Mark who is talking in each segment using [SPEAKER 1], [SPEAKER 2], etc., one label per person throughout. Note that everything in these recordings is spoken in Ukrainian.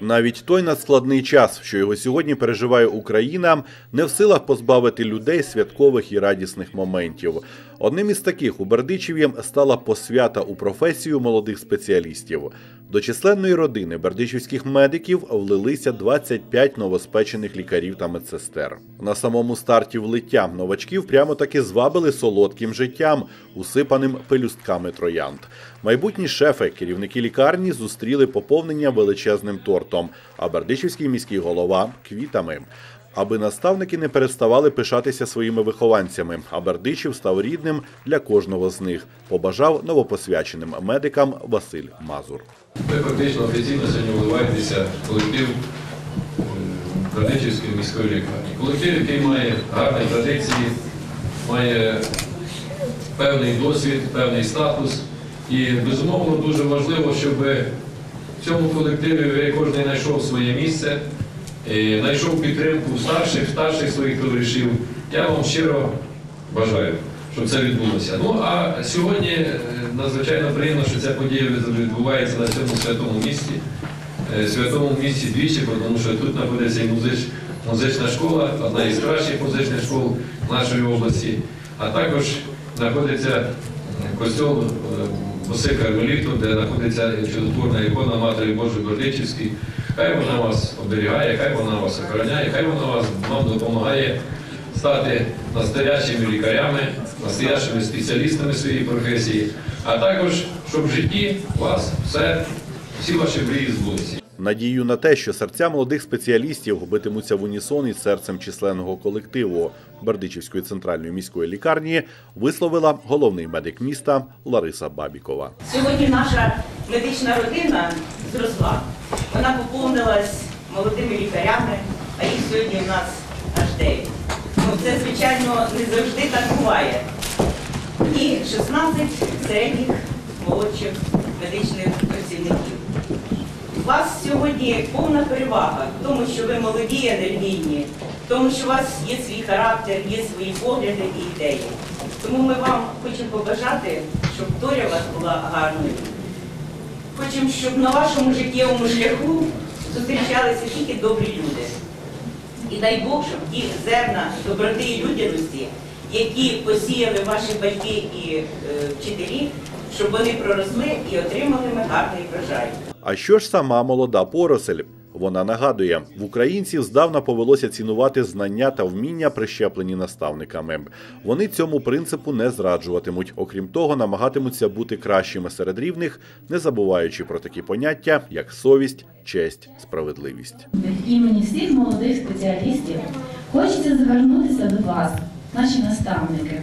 [SPEAKER 1] Навіть той надскладний час, що його сьогодні переживає Україна, не в силах позбавити людей святкових і радісних моментів. Одним із таких у Бердичеві стала посвята у професію молодих спеціалістів. До численної родини бердичівських медиків влилися 25 новоспечених лікарів та медсестер. На самому старті влиття новачків прямо таки звабили солодким життям, усипаним пелюстками троянд. Майбутні шефи, керівники лікарні, зустріли поповнення величезним тортом, а бердичівський міський голова квітами. Аби наставники не переставали пишатися своїми вихованцями, а Бердичів став рідним для кожного з них, побажав новопосвяченим медикам Василь Мазур.
[SPEAKER 2] Ви фактично офіційно сьогодні вливаєтеся колектив Бердичівської міської лікарні. Колектив, який має гарні традиції, має певний досвід, певний статус. І безумовно дуже важливо, щоб в цьому колективі ви кожен знайшов своє місце, знайшов підтримку старших, старших своїх товаришів. Я вам щиро бажаю, щоб це відбулося. Ну а сьогодні е, надзвичайно приємно, що ця подія відбувається на цьому святому місці. Е, Святому місці двічі, тому що тут знаходиться і музич, музична школа, одна із кращих музичних школ нашої області, а також знаходиться е, костьол е, Боси Кармеліту, де знаходиться чудотворна ікона Матері Божої Бердичівській. Хай вона вас оберігає, хай вона вас охороняє, хай вона вас, вам допомагає стати настоящими лікарями, настоящими спеціалістами своєї професії, а також, щоб в житті вас все, всі ваші мрії збулися.
[SPEAKER 1] Надію на те, що серця молодих спеціалістів битимуться в унісон із серцем численного колективу Бердичівської центральної міської лікарні, висловила головний медик міста Лариса Бабікова.
[SPEAKER 3] Сьогодні наша медична родина зросла. Вона поповнилась молодими лікарями, а їх сьогодні в нас аж 9. Ну, це, звичайно, не завжди так буває. І 16 середніх молодших медичних працівників. У вас сьогодні повна перевага в тому, що ви молоді, енергійні, в тому, що у вас є свій характер, є свої погляди і ідеї. Тому ми вам хочемо побажати, щоб доля у вас була гарною. Хочемо, щоб на вашому життєвому шляху зустрічалися тільки добрі люди. І дай Бог, щоб ті зерна доброти і людяності, які посіяли ваші батьки і е, вчителі, щоб вони проросли і отримали ми гарний врожай.
[SPEAKER 1] А що ж сама молода поросель? Вона нагадує, в українців здавна повелося цінувати знання та вміння, прищеплені наставниками. Вони цьому принципу не зраджуватимуть. Окрім того, намагатимуться бути кращими серед рівних, не забуваючи про такі поняття, як совість, честь, справедливість.
[SPEAKER 4] Від імені всіх молодих спеціалістів хочеться звернутися до вас, наші наставники,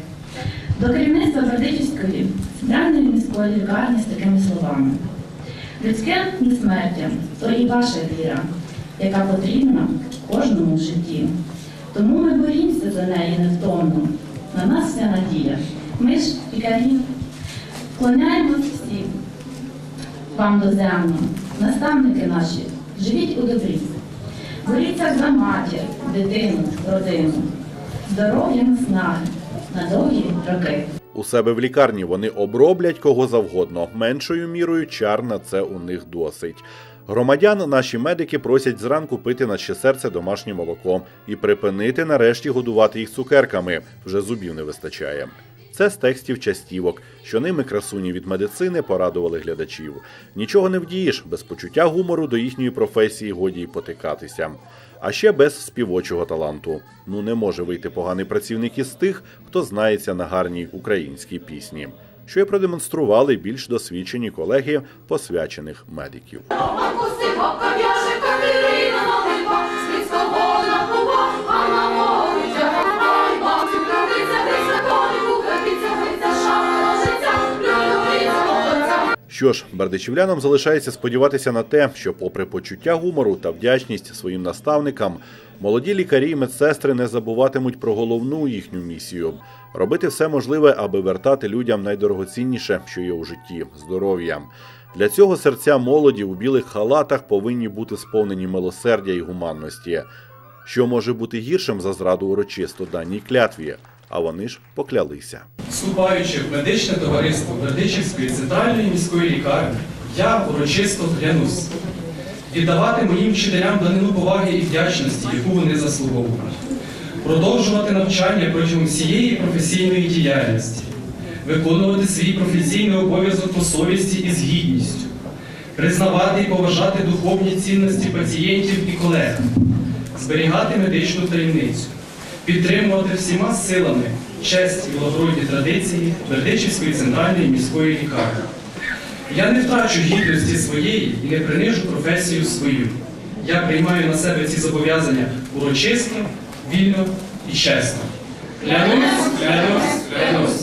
[SPEAKER 4] до керівництва Бердичівської центральної міської лікарні з такими словами. Людське несмертя то і ваша віра, яка потрібна кожному в житті. Тому ми борімося за неї невтомно. На нас вся надія. Ми ж лікарі вклоняємось всі вам доземно, наставники наші, живіть у добрі. Боріться за матір, дитину, родину, здоров'я наснаги на довгі роки.
[SPEAKER 1] У себе в лікарні вони оброблять кого завгодно. Меншою мірою чар на це у них досить. Громадян наші медики просять зранку пити на ще серце домашнє молоко і припинити нарешті годувати їх цукерками. Вже зубів не вистачає. Це з текстів частівок, що ними красуні від медицини порадували глядачів. Нічого не вдієш, без почуття гумору до їхньої професії годі й потикатися. А ще без співочого таланту. Ну не може вийти поганий працівник із тих, хто знається на гарній українській пісні, що й продемонстрували більш досвідчені колеги посвячених медиків. Що ж, бердичівлянам залишається сподіватися на те, що, попри почуття гумору та вдячність своїм наставникам, молоді лікарі і медсестри не забуватимуть про головну їхню місію робити все можливе, аби вертати людям найдорогоцінніше, що є у житті здоров'я. Для цього серця молоді у білих халатах повинні бути сповнені милосердя і гуманності. Що може бути гіршим за зраду урочисто даній клятві? А вони ж поклялися.
[SPEAKER 5] Вступаючи в медичне товариство Бердичівської центральної міської лікарні, я урочисто клянусь віддавати моїм вчителям данину поваги і вдячності, яку вони заслуговують, продовжувати навчання протягом всієї професійної діяльності, виконувати свій професійний обов'язок по совісті і з гідністю, признавати і поважати духовні цінності пацієнтів і колег, зберігати медичну таємницю, підтримувати всіма силами честь і благородні традиції Бердичівської центральної міської лікарні. Я не втрачу гідності своєї і не принижу професію свою. Я приймаю на себе ці зобов'язання урочисто, вільно і чесно. Клянусь, клянусь, клянусь.